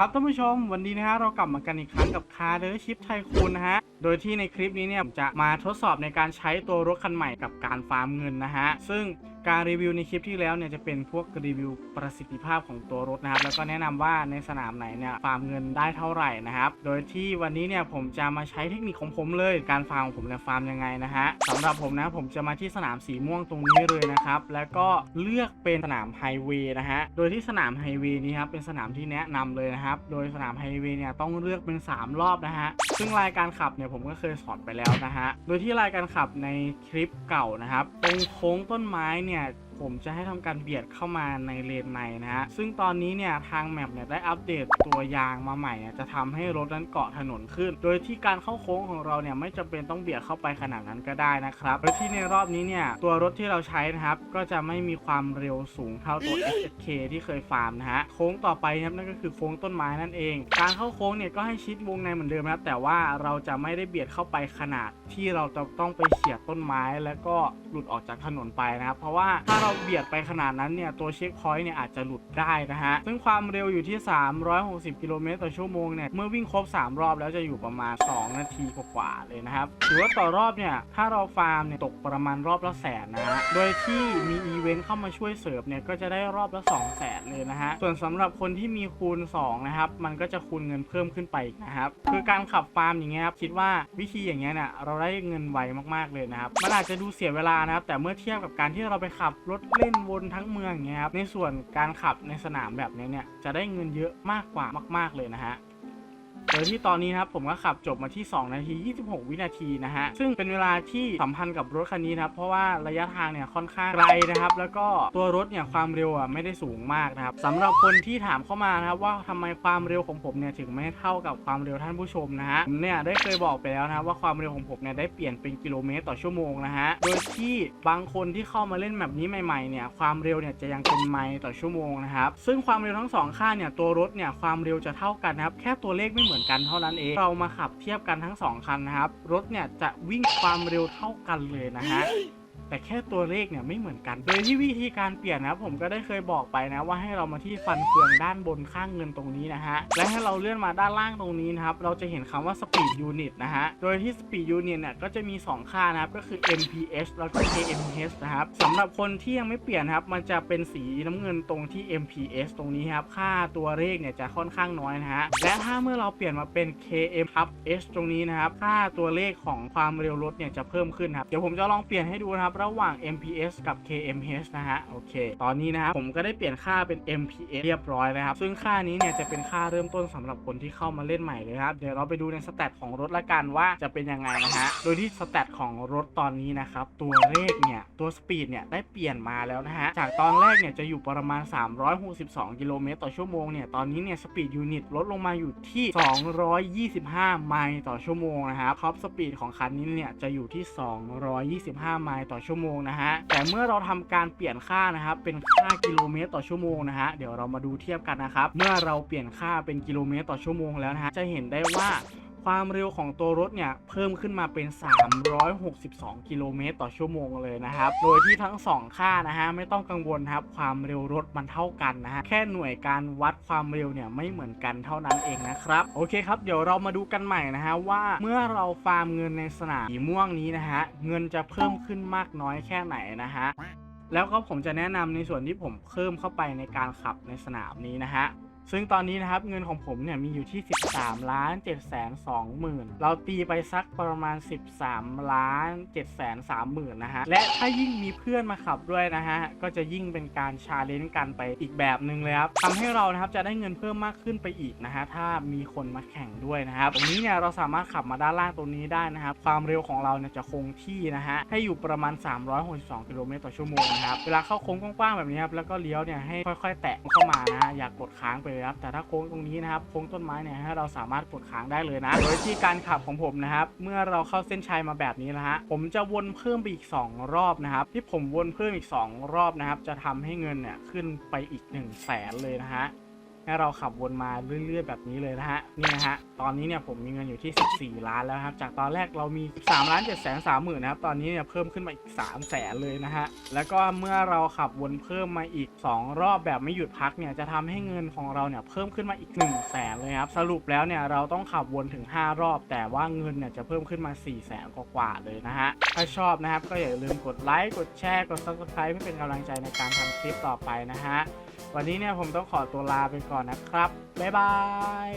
ครับท่านผู้ชมวันนี้นะฮะเรากลับมากันอีกครั้งกับคาร์เดอร์ชิปไทคูนนะฮะ โดยที่ในคลิปนี้เนี่ยผมจะมาทดสอบในการใช้ตัวรถคันใหม่กับการฟาร์มเงินนะฮะ ซึ่งการรีวิวในคลิปที่แล้วเนี่ยจะเป็นพวกรีวิวประสิทธิภาพของตัวรถนะครับ แล้วก็แนะนำว่าในสนามไหนเนี่ยฟาร์มเงินได้เท่าไหร่นะครับ โดยที่วันนี้เนี่ยผมจะมาใช้เทคนิคของผมเลย การฟาร์มของผมเนี่ยฟาร์มยังไงนะฮะสำหรับผมนะผมจะมาที่สนามสีม่วงตรงนี้เลยนะครับ แล้วก็เลือกเป็นสนามไฮเวย์นะฮะ โดยที่สนามไฮเวย์นี้ครับเป็นสนามที่แนะนำเลยนะครับ โดยสนามไฮเวย์เนี่ยต้องเลือกเป็น 3 รอบนะฮะ ซึ่งรายการขับเนี่ยผมก็เคยสอนไปแล้วนะฮะ โดยที่รายการขับในคลิปเก่านะครับตรงโค้งต้นไม้เนี่ย ผมจะให้ทำการเบียดเข้ามาในเลนในนะฮะซึ่งตอนนี้เนี่ยทางแมปเนี่ยได้อัปเดตตัวยางมาใหม่จะทำให้รถนั้นเกาะถนนขึ้น โดยที่การเข้าโค้งของเราเนี่ยไม่จำเป็นต้องเบียดเข้าไปขนาดนั้นก็ได้นะครับโดยที่ในรอบนี้เนี่ยตัวรถที่เราใช้นะครับก็จะไม่มีความเร็วสูงเท่าตัว SSK ที่เคยฟาร์มนะฮะโค้งต่อไปนะครับนั่นก็คือโค้งต้นไม้นั่นเอง การเข้าโค้งเนี่ยก็ให้ชิดวงในเหมือนเดิมนะครับแต่ว่าเราจะไม่ได้เบียดเข้าไปขนาดที่เราจะต้องไปเฉียดต้นไม้ แล้วก็หลุดออกจากถนนไปนะครับเพราะว่าถ้าเราเบียดไปขนาดนั้นเนี่ยตัวเช็คพอยต์เนี่ยอาจจะหลุดได้นะฮะซึ่งความเร็วอยู่ที่ 360 กิโลเมตรต่อชั่วโมงเนี่ยเมื่อวิ่งครบ 3 รอบแล้วจะอยู่ประมาณ 2 นาทีกว่าๆเลยนะครับถือว่าต่อรอบเนี่ยถ้าเราฟาร์มเนี่ยตกประมาณรอบละแสนนะฮะโดยที่มีอีเวนต์เข้ามาช่วยเสิร์ฟเนี่ยก็จะได้รอบละ 2 0 0แสนเลยนะฮะส่วนสำหรับคนที่มีคูณ2นะครับมันก็จะคูณเงินเพิ่มขึ้นไปอีกนะครับคือการขับฟาร์มอย่างเงี้ยครับคิดว่าวิธีอย่างเงี้ยเนี่ยเราได้เงินไวมากๆเลยนะครับมันอาจจะดูเสียเวลานะครับแต่เมื่อเทียบกับการที่เราไปขับรถเล่นวนทั้งเมืองอย่างเงี้ยครับในส่วนการขับในสนามแบบนี้เนี่ยจะได้เงินเยอะมากกว่ามาก ๆเลยนะฮะ โดยที่ตอนนี้นะครับผมก็ขับจบมาที่ 2 นาที 26 วินาทีนะฮะ ซึ่งเป็นเวลาที่สัมพันธ์กับรถคันนี้นะครับ เพราะว่าระยะทางเนี่ยค่อนข้างไกลนะครับ แล้วก็ตัวรถเนี่ยความเร็วอะไม่ได้สูงมากนะครับสำหรับคนที่ถามเข้ามานะครับว่าทำไมความเร็วของผมเนี่ยถึงไม่เท่ากับความเร็วท่านผู้ชมนะฮะผมเนี่ยได้เคยบอกไปแล้วนะว่าความเร็วของผมเนี่ยได้เปลี่ยนเป็นกิโลเมตรต่อชั่วโมงนะฮะ โดยที่บางคนที่เข้ามาเล่นแบบนี้ใหม่ๆเนี่ยความเร็วเนี่ยจะยังเป็นไมล์ต่อชั่วโมงนะครับ ซึ่งความเร็วทั้งสองค่าเนี่ยตัวรถเนี่ยความเร็วจะเท่ากันนะครับแค่ตัวเลขไม่เหมือนกันเท่านั้นเอง เรามาขับเทียบกันทั้งสองคันนะครับ รถเนี่ยจะวิ่งความเร็วเท่ากันเลยนะฮะ แต่แค่ตัวเลขเนี่ยไม่เหมือนกัน โดยที่วิธีการเปลี่ยนนะครับผมก็ได้เคยบอกไปนะว่าให้เรามาที่ฟันเฟืองด้านบนข้างเงินตรงนี้นะฮะ และให้เราเลื่อนมาด้านล่างตรงนี้นะครับ เราจะเห็นคำว่า speed unit นะฮะ โดยที่ speed unit เนี่ยก็จะมี 2 ค่านะครับ ก็คือ mph แล้วก็ kmh นะครับสำหรับคนที่ยังไม่เปลี่ยนครับ มันจะเป็นสีน้ำเงินตรงที่ mph ตรงนี้ครับ ค่าตัวเลขเนี่ยจะค่อนข้างน้อยนะฮะ และถ้าเมื่อเราเปลี่ยนมาเป็น km h ตรงนี้นะครับ ค่าตัวเลขของความเร็วรถเนี่ยจะเพิ่มขึ้นครับ เดี๋ยวผมจะลองเปลี่ยนให้ดูนะครับระหว่าง mph กับ kmh นะฮะโอเค ตอนนี้นะครับผมก็ได้เปลี่ยนค่าเป็น mph เรียบร้อยแล้วครับ ซึ่งค่านี้เนี่ยจะเป็นค่าเริ่มต้นสำหรับคนที่เข้ามาเล่นใหม่เลยครับเดี๋ยวเราไปดูในสแตทของรถละกันว่าจะเป็นยังไงนะฮะโดยที่สแตทของรถตอนนี้นะครับตัวเลขเนี่ยตัวสปีดเนี่ยได้เปลี่ยนมาแล้วนะฮะจากตอนแรกเนี่ยจะอยู่ประมาณ 362 กิโลเมตรต่อชั่วโมงเนี่ยตอนนี้เนี่ยสปีดยูนิตลดลงมาอยู่ที่ 225 ไมล์ต่อชั่วโมงนะครับท็อปสปีดของคันนี้เนี่ยจะอยู่ที่ 225 ไมล์ต่อชั่วโมงนะฮะแต่เมื่อเราทำการเปลี่ยนค่านะครับเป็นค่ากิโลเมตรต่อชั่วโมงนะฮะเดี๋ยวเรามาดูเทียบกันนะครับเมื่อเราเปลี่ยนค่าเป็นกิโลเมตรต่อชั่วโมงแล้วนะฮะจะเห็นได้ว่า ความเร็วของตัวรถเนี่ยเพิ่มขึ้นมาเป็น 362 กิโลเมตรต่อชั่วโมงเลยนะครับ โดยที่ทั้ง 2 ค่านะฮะไม่ต้องกังวลครับความเร็วรถมันเท่ากันนะฮะแค่หน่วยการวัดความเร็วเนี่ยไม่เหมือนกันเท่านั้นเองนะครับ โอเคครับ เดี๋ยวเรามาดูกันใหม่นะฮะว่าเมื่อเราฟาร์มเงินในสนามสีม่วงนี้นะฮะเงินจะเพิ่มขึ้นมากน้อยแค่ไหนนะฮะแล้วก็ผมจะแนะนำในส่วนที่ผมเพิ่มเข้าไปในการขับในสนามนี้นะฮะ ซึ่งตอนนี้นะครับเงินของผมเนี่ยมีอยู่ที่ 13ล้าน7แสน2หมื่นเราตีไปสักประมาณ 13ล้าน7แสน3หมื่นนะฮะ และถ้ายิ่งมีเพื่อนมาขับด้วยนะฮะ ก็จะยิ่งเป็นการชาเลนจ์กันไปอีกแบบหนึ่งเลยครับทำให้เรานะครับจะได้เงินเพิ่มมากขึ้นไปอีกนะฮะ ถ้ามีคนมาแข่งด้วยนะครับตรงนี้เนี่ยเราสามารถขับมาด้านล่างตรงนี้ได้นะครับ ความเร็วของเราเนี่ยจะคงที่นะฮะ ให้อยู่ประมาณ 362กิโลเมตรต่อชั่วโมงนะครับ เวลาเข้าโค้งกว้างๆแบบนี้ครับ แล้วก็เลี้ยวเนี่ยให้ค่อย ๆ แตะเข้ามานะฮะ อย่ากกดค้างไปเลยครับ แต่ถ้าโค้งตรงนี้นะครับโค้งต้นไม้เนี่ยให้เราสามารถกดค้างได้เลยนะ โดยที่การขับของผมนะครับ เมื่อเราเข้าเส้นชัยมาแบบนี้นะฮะผมจะวนเพิ่มไปอีก 2 รอบนะครับ ที่ผมวนเพิ่มอีก 2 รอบนะครับ จะทำให้เงินเนี่ยขึ้นไปอีก 1 0 0 0 0แสนเลยนะฮะ ให้เราขับวนมาเรื่อย ๆ แบบนี้เลยนะฮะนี่นะฮะตอนนี้เนี่ยผมมีเงินอยู่ที่ 14 ล้านแล้วครับจากตอนแรกเรามี 3 ล้าน7แสน3หมื่นนะครับตอนนี้เนี่ยเพิ่มขึ้นมาอีก3แสนเลยนะฮะแล้วก็เมื่อเราขับวนเพิ่มมาอีก 2 รอบแบบไม่หยุดพักเนี่ยจะทำให้เงินของเราเนี่ยเพิ่มขึ้นมาอีก1แสนเลยครับสรุปแล้วเนี่ยเราต้องขับวนถึง 5 รอบ แต่ว่าเงินเนี่ยจะเพิ่มขึ้นมา4แสนกว่าๆเลยนะฮะถ้าชอบนะครับก็อย่าลืมกดไลค์กดแชร์กด subscribe เพื่อเป็นกำลังใจในการทำคลิปต่อไปนะฮะ วันนี้เนี่ยผมต้องขอตัวลาไปก่อนนะครับ บ๊ายบาย